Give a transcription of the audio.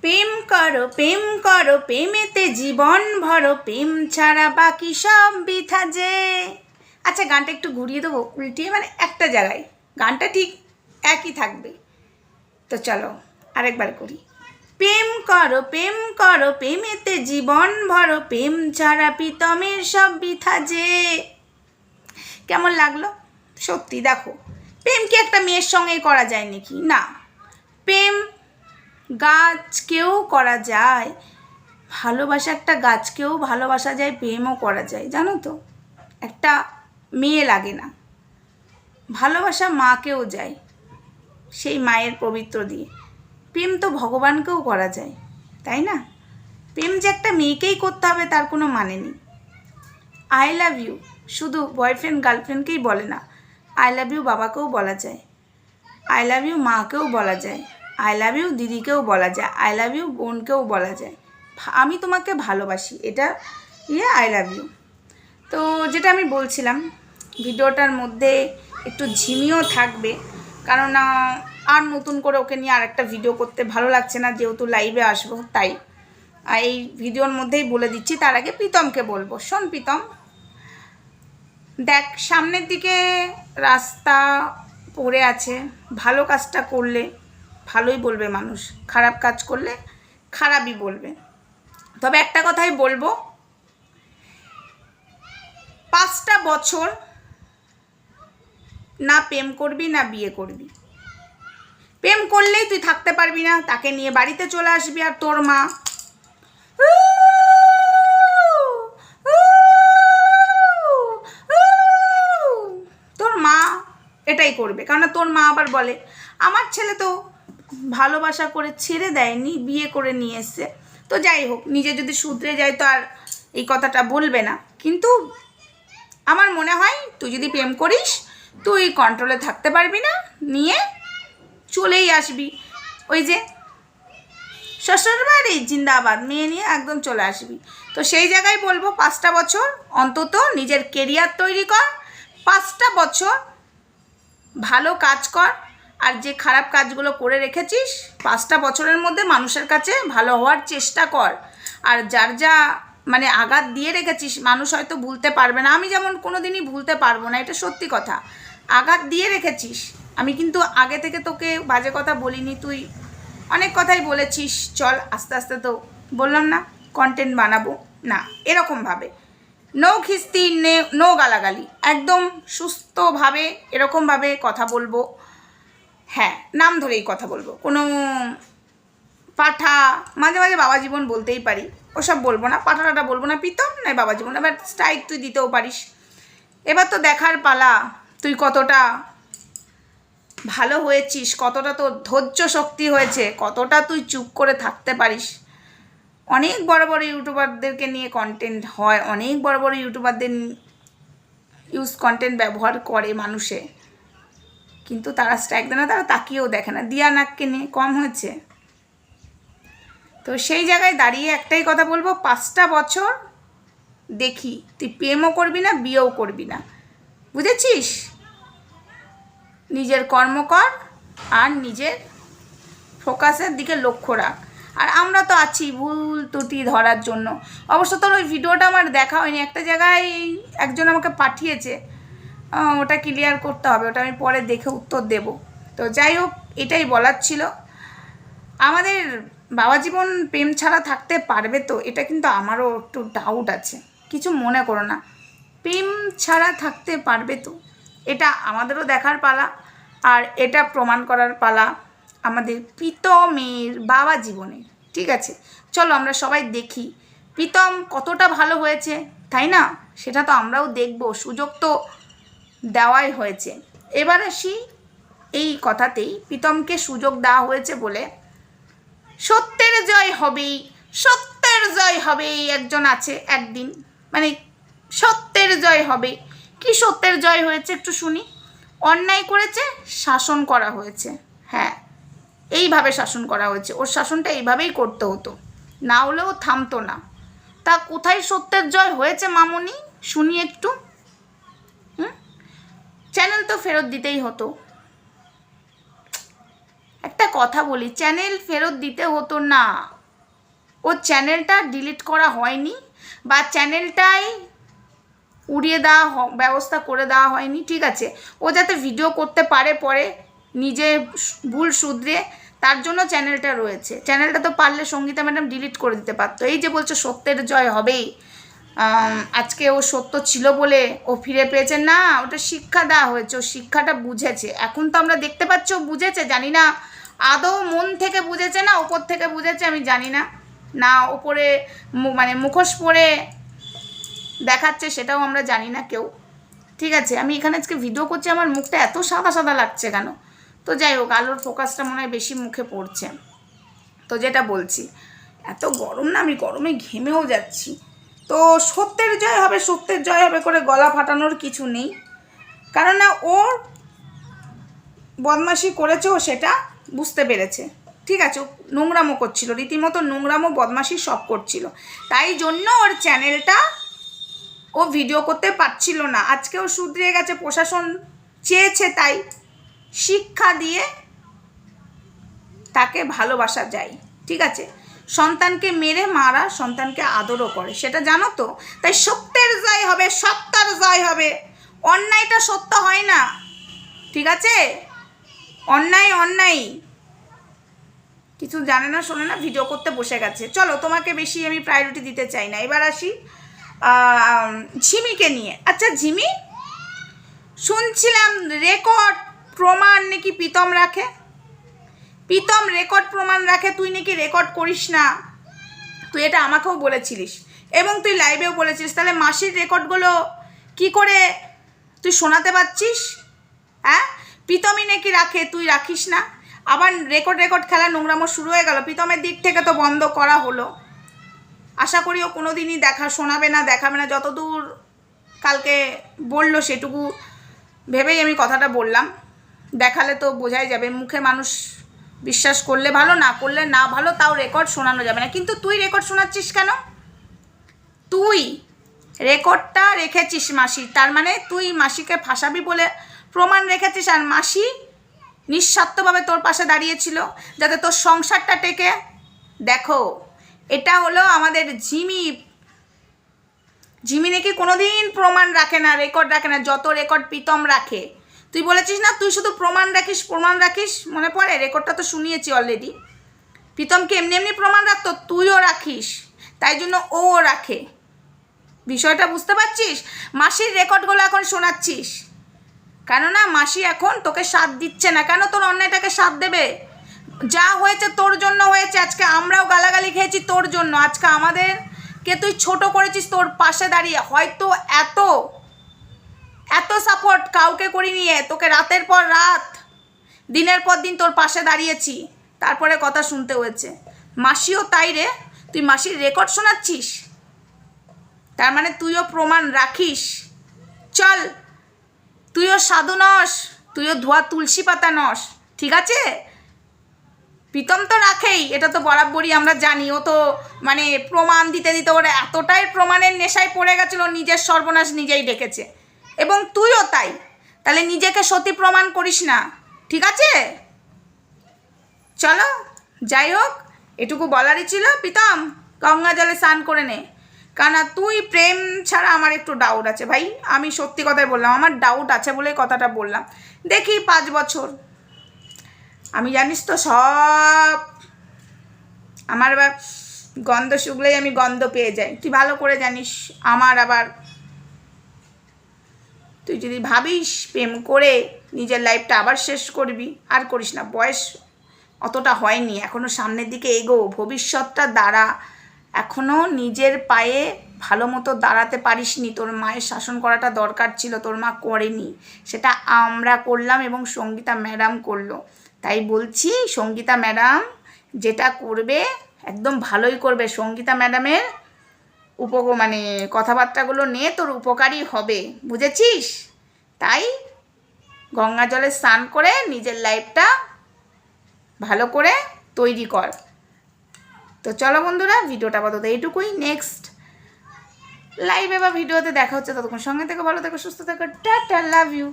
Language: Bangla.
প্রেম করো প্রেম করো, প্রেমেতে জীবন ভরো, প্রেম ছাড়া বাকি সব বৃথা যে। আচ্ছা গানটা একটু ঘুরিয়ে দেবো, উল্টিয়ে মানে একটা জায়গায়। গানটা ঠিক একই থাকবে। তো চলো, আরেকবার করি। প্রেম করো প্রেম করো, প্রেমেতে জীবন ভরো, প্রেম ছাড়া প্রীতমের সব বৃথা যে। কেমন লাগল? সত্যি, দেখো, প্রেম কি একটা মেয়ের সঙ্গে করা যায় নাকি? না। প্রেম গাছকেও করা যায়, ভালোবাসা একটা গাছকেও ভালোবাসা যায়, প্রেমও করা যায়, জানো তো? একটা মেয়ে লাগে না। ভালোবাসা মাকেও যায় সেই মায়ের পবিত্র দিয়ে। প্রেম তো ভগবানকেও করা যায়, তাই না? প্রেম যে একটা মেয়েকেই করতে হবে তার কোনো মানে নেই। আই লাভ ইউ শুধু বয়ফ্রেন্ড গার্লফ্রেন্ডকেই বলে না। আই লাভ ইউ বাবাকেও বলা যায়। আই লাভ ইউ মাকেও বলা যায়। আই লাভ ইউ দিদিকেও বলা যায় আই লাভ ইউ বোনকেও বলা যায়। আমি তোমাকে ভালোবাসি, এটা ইয়ে আই লাভ ইউ তো যেটা আমি বলছিলাম, ভিডিওটার মধ্যে একটু ঝিমিও থাকবে কারণ আর নতুন করে ওকে নিয়ে আর একটা ভিডিও করতে ভালো লাগছে না, যেহেতু লাইভে আসব, তাই। এই ভিডিওর মধ্যেই বলে দিচ্ছি, তার আগে প্রীতমকে বলব। শোন প্রীতম, দেখ, সামনের দিকে রাস্তা পড়ে আছে, ভালো কাজটা করলে ভালোই বলবে মানুষ। খারাপ কাজ করলে খারাপই বলবে। তবে একটা কথাই বলব, পাঁচটা বছর না প্রেম করবি না বিয়ে করবি। প্রেম করলেই তুই থাকতে পারবি না, তাকে নিয়ে বাড়িতে চলে আসবি আর তোর মা। তোর মা এটাই করবে কারণ তোর মা আবার বলে, আমার ছেলে তো ভালোবাসা করে ছেড়ে দেয়নি, বিয়ে করে নিয়ে এসছে। তো যাই হোক, নিজে যদি শুধরে যায় তো আর এই কথাটা বলবে না। কিন্তু আমার মনে হয়, তুই যদি প্রেম করিস, তুই কন্ট্রোলে থাকতে পারবি না, নিয়ে চলেই আসবি। ওই যে শ্বশুর বাড়ি, জিন্দাবাদ, মেয়ে নিয়ে একদম চলে আসবি। তো সেই জায়গায় বলব, পাঁচটা বছর অন্তত নিজের কেরিয়ার তৈরি কর, পাঁচটা বছর ভালো কাজ কর আর যে খারাপ কাজগুলো করে রেখেছিস, পাঁচটা বছরের মধ্যে মানুষের কাছে ভালো হওয়ার চেষ্টা কর। আর যার যা মানে আঘাত দিয়ে রেখেছিস, মানুষ হয়তো ভুলতে পারবে না। আমি যেমন কোনো দিনই ভুলতে পারব না, এটা সত্যি কথা। আঘাত দিয়ে রেখেছিস, আমি কিন্তু আগে থেকে তোকে বাজে কথা বলিনি, তুই অনেক কথাই বলেছিস। চল, আস্তে আস্তে তো বললাম না কন্টেন্ট বানাবো। না এরকমভাবে নো খিস্তি, নে, নো গালাগালি। একদম সুস্থভাবে এরকমভাবে কথা বলব। হ্যাঁ নাম ধরেই কথা বলব। কোনো পাঠা, মাঝে মাঝে বাবা জীবন বলতেই পারি। ওসব বলব না, পাঠাটা বলব না পিতম নয় বাবা জীবন, এবার স্ট্রাইক তুই দিতেও পারিস। এবার তো দেখার পালা, তুই কতটা ভালো হয়েছিস, কতটা তোর ধৈর্য শক্তি হয়েছে, কতটা তুই চুপ করে থাকতে পারিস। অনেক বড় বড় ইউটিউবারদেরকে নিয়ে কন্টেন্ট হয়, অনেক বড় বড় ইউটিউবারদের ইউজ কন্টেন্ট ব্যবহার করে মানুষে। কিন্তু তারা স্ট্রাইক দেয় না তারা তাকিয়েও দেখে না। দিয়া নাককে নিয়ে কম হয়েছে। তো সেই জায়গায় দাঁড়িয়ে একটাই কথা বলব, পাঁচটা বছর দেখি। তুই প্রেমও করবি না, বিয়েও করবি না। বুঝেছিস? নিজের কর্ম কর আর নিজের ফোকাসের দিকে লক্ষ্য রাখ। আর আমরা তো আছি ভুল ত্রুটি ধরার জন্য। অবশ্য তোর ওই ভিডিওটা আমার দেখা হয়নি। একটা জায়গায় একজন আমাকে পাঠিয়েছে। ওটা ক্লিয়ার করতে হবে, ওটা আমি পরে দেখে উত্তর দেব। তো যাই হোক, এটাই বলার ছিল। আমাদের বাবা জীবন প্রেম ছাড়া থাকতে পারবে তো, এটা কিন্তু আমারও একটু ডাউট আছে। কিছু মনে করো না। প্রেম ছাড়া থাকতে পারবে তো, এটা আমাদেরও দেখার পালা আর এটা প্রমাণ করার পালা আমাদের প্রীতমের বাবা জীবনের ঠিক আছে? চলো আমরা সবাই দেখি, প্রীতম কতটা ভালো হয়েছে, তাই না? সেটা তো আমরাও দেখব, সুযোগ তো দেওয়াই হয়েছে। এবার আসি এই কথাতেই প্রীতমকে সুযোগ দেওয়া হয়েছে বলে। সত্যের জয় হবেই, সত্যের জয় হবেই একজন আছে একদিন। মানে সত্যের জয় হবে। কি সত্যের জয় হয়েছে একটু শুনি। অন্যায় করেছে, শাসন করা হয়েছে। হ্যাঁ এইভাবে শাসন করা হয়েছে। ওর শাসনটা এইভাবেই করতে হতো। না হলেও থামতো না। তা কোথায় সত্যের জয় হয়েছে মামনি? শুনি একটু। চ্যানেল তো ফেরত দিতেই হতো। একটা কথা বলি চ্যানেল ফেরত দিতে হতো না। ও চ্যানেলটা ডিলিট করা হয়নি বা চ্যানেলটাই উড়িয়ে দেওয়া ব্যবস্থা করে দেওয়া হয়নি, ঠিক আছে? ও যাতে ভিডিও করতে পারে পরে, নিজে ভুল শুধরে, তার জন্য চ্যানেলটা রয়েছে। চ্যানেলটা তো পারলে সঙ্গীতা ম্যাডাম ডিলিট করে দিতে পারতো। এই যে বলছো সত্যের জয় হবেই। আজকে ও সত্য ছিল বলে ও ফিরে পেয়েছে। না, ওটা শিক্ষা দেওয়া হয়েছে, ও শিক্ষাটা বুঝেছে। এখন তো আমরা দেখতে পাচ্ছি ও বুঝেছে, জানি না। আদৌ মন থেকে বুঝেছে না ওপর থেকে বুঝেছে, আমি জানি না। না, ওপরে মানে মুখোশ পরে দেখাচ্ছে, সেটাও আমরা জানি না কেউ। ঠিক আছে, আমি এখানে আজকে ভিডিও করছি, আমার মুখটা এত সাদা সাদা লাগছে কেন? তো যাই হোক, আলোর ফোকাসটা মনে হয় বেশি মুখে পড়ছে। তো যেটা বলছি, এত গরম না, আমি গরমে ঘেমেও যাচ্ছি। তো সত্যের জয় হবে, সত্যের জয় হবে করে গলা ফাটানোর কিছু নেই। কারণ না ওর বদমাশি করেছে ও সেটা বুঝতে পেরেছে। ঠিক আছে, ও নোংরামো করছিল, রীতিমতো নোংরামো, বদমাশি সব করছিল। তাই জন্য ওর চ্যানেলটা ও ভিডিও করতে পারছিল না। আজকেও শুধরে গেছে, প্রশাসন চেয়েছে তাই শিক্ষা দিয়ে তাকে ভালোবাসা যায়। ঠিক আছে সন্তানকে মেরে মারা, সন্তানকে আদরও করে। সেটা জানো তো? তাই সত্যের জয় হবে সত্যার জয় হবে। অন্যায়টা সত্য হয় না। ঠিক আছে? অন্যায় অন্যায় কিছু জানে না, শোনে না, ভিডিও করতে বসে গেছে। চলো, তোমাকে বেশি আমি প্রায়োরিটি দিতে চাই না। এবার আসি ঝিমিকে নিয়ে। আচ্ছা ঝিমি? শুনছিলাম রেকর্ড প্রমাণ নাকি প্রীতম রাখে? প্রীতম রেকর্ড প্রমাণ রাখে, তুই নাকি রেকর্ড করিস না। তুই এটা আমাকেও বলেছিলিস। এবং তুই লাইভেও বলেছিস তাহলে মাসির রেকর্ডগুলো কি করে তুই শোনাতে পারছিস? হ্যাঁ? প্রীতমই নাকি রাখে, তুই রাখিস না। আবার রেকর্ড রেকর্ড খেলা নোংরামো শুরু হয়ে গেল। প্রীতমের দিক থেকে তো বন্ধ করা হলো। আশা করি ও কোনো দিনই দেখা, শোনাবে না, দেখাবে না। যতদূর কালকে বলল সেটুকু ভেবেই আমি কথাটা বললাম। দেখালে তো বোঝাই যাবে। মুখে মানুষ বিশ্বাস করলে ভালো, না করলে না ভালো, তাও রেকর্ড শোনানো যাবে না। কিন্তু তুই রেকর্ড শোনাচ্ছিস কেন? তুই রেকর্ডটা রেখেছিস মাসি, তার মানে তুই মাসিকে ফাঁসাবি বলে প্রমাণ রেখেছিস আর মাসি নিঃস্বার্থভাবে তোর পাশে দাঁড়িয়েছিল যাতে তোর সংসারটা টেকে। দেখো, এটা হলো আমাদের ঝিমি ঝিমি নাকি কোনোদিন প্রমাণ রাখে না রেকর্ড রাখে না, যত রেকর্ড প্রীতম রাখে। তুই বলেছিস না? তুই শুধু প্রমাণ রাখিস প্রমাণ রাখিস? মনে পড়ে? রেকর্ডটা তো শুনিয়েছি অলরেডি প্রীতমকে এমনি এমনি প্রমাণ রাখতো তুইও রাখিস। তাই জন্য ও রাখে। বিষয়টা বুঝতে পারছিস? মাসির রেকর্ডগুলো এখন শোনাচ্ছিস। কেননা মাসি এখন তোকে সাথ দিচ্ছে না। কেন তোর অন্যায়টাকে সাথ দেবে? যা হয়েছে তোর জন্য হয়েছে। আজকে আমরাও গালাগালি খেয়েছি তোর জন্য। আজকে আমাদের কে তুই ছোট করেছিস তোর পাশে দাঁড়িয়ে। হয়তো এত এত সাপোর্ট কাউকে করি নিয়ে, তোকে রাতের পর রাত, দিনের পর দিন তোর পাশে দাঁড়িয়েছি। তারপরে কথা শুনতে হয়েছে। মাসিও তাই রে, তুই মাসির রেকর্ড শোনাচ্ছিস? তার মানে তুইও প্রমাণ রাখিস। চল, তুইও সাধু নস, তুইও ধোয়া তুলসী পাতা নস, ঠিক আছে? প্রীতম তো রাখেই, এটা তো বরাবরই আমরা জানি। ও তো মানে প্রমাণ দিতে দিতে ওরা এতটাই প্রমাণের নেশায় পড়ে গেছিল, নিজের সর্বনাশ নিজেই ডেকেছে। এবং তুইও তাই। তাহলে নিজেকে সতী প্রমাণ করিস না, ঠিক আছে? চলো, যাই হোক, এটুকু বলারই ছিল। প্রীতম, গঙ্গা জলে স্নান করে নে। কারণ তুই প্রেম ছাড়া আমার একটু ডাউট আছে ভাই। আমি সত্যি কথাই বললাম, আমার ডাউট আছে বলেই কথাটা বললাম। দেখি পাঁচ বছর। আমি জানিস তো সব আমার আবার গন্ধ শুকলেই আমি গন্ধ পেয়ে যাই। তুই ভালো করে জানিস, আমার আবার তুই যদি ভাবিস প্রেম করে নিজের লাইফটা আবার শেষ করবি, আর করিস না। বয়স অতটা হয়নি এখনও সামনের দিকে এগো ভবিষ্যৎটা দাঁড়া। এখনও নিজের পায়ে ভালো মতো দাঁড়াতে পারিসনি। তোর মায়ের শাসন করাটা দরকার ছিল, তোর মা করেনি। সেটা আমরা করলাম এবং সঙ্গীতা ম্যাডাম করল। তাই বলছি, সঙ্গীতা ম্যাডাম যেটা করবে, একদম ভালোই করবে। সঙ্গীতা ম্যাডামের উপ মানে কথাবার্তাগুলো নিয়ে তোর উপকারী হবে, বুঝেছিস? তাই গঙ্গা জলে স্নান করে নিজের লাইফটা ভালো করে তৈরি কর। তো চলো বন্ধুরা, ভিডিওটা আপাতত এইটুকুই। নেক্সট লাইভে বা ভিডিওতে দেখা হচ্ছে। ততক্ষণ সঙ্গে থেকে, ভালো থেকো, সুস্থ থেকো। Tata love you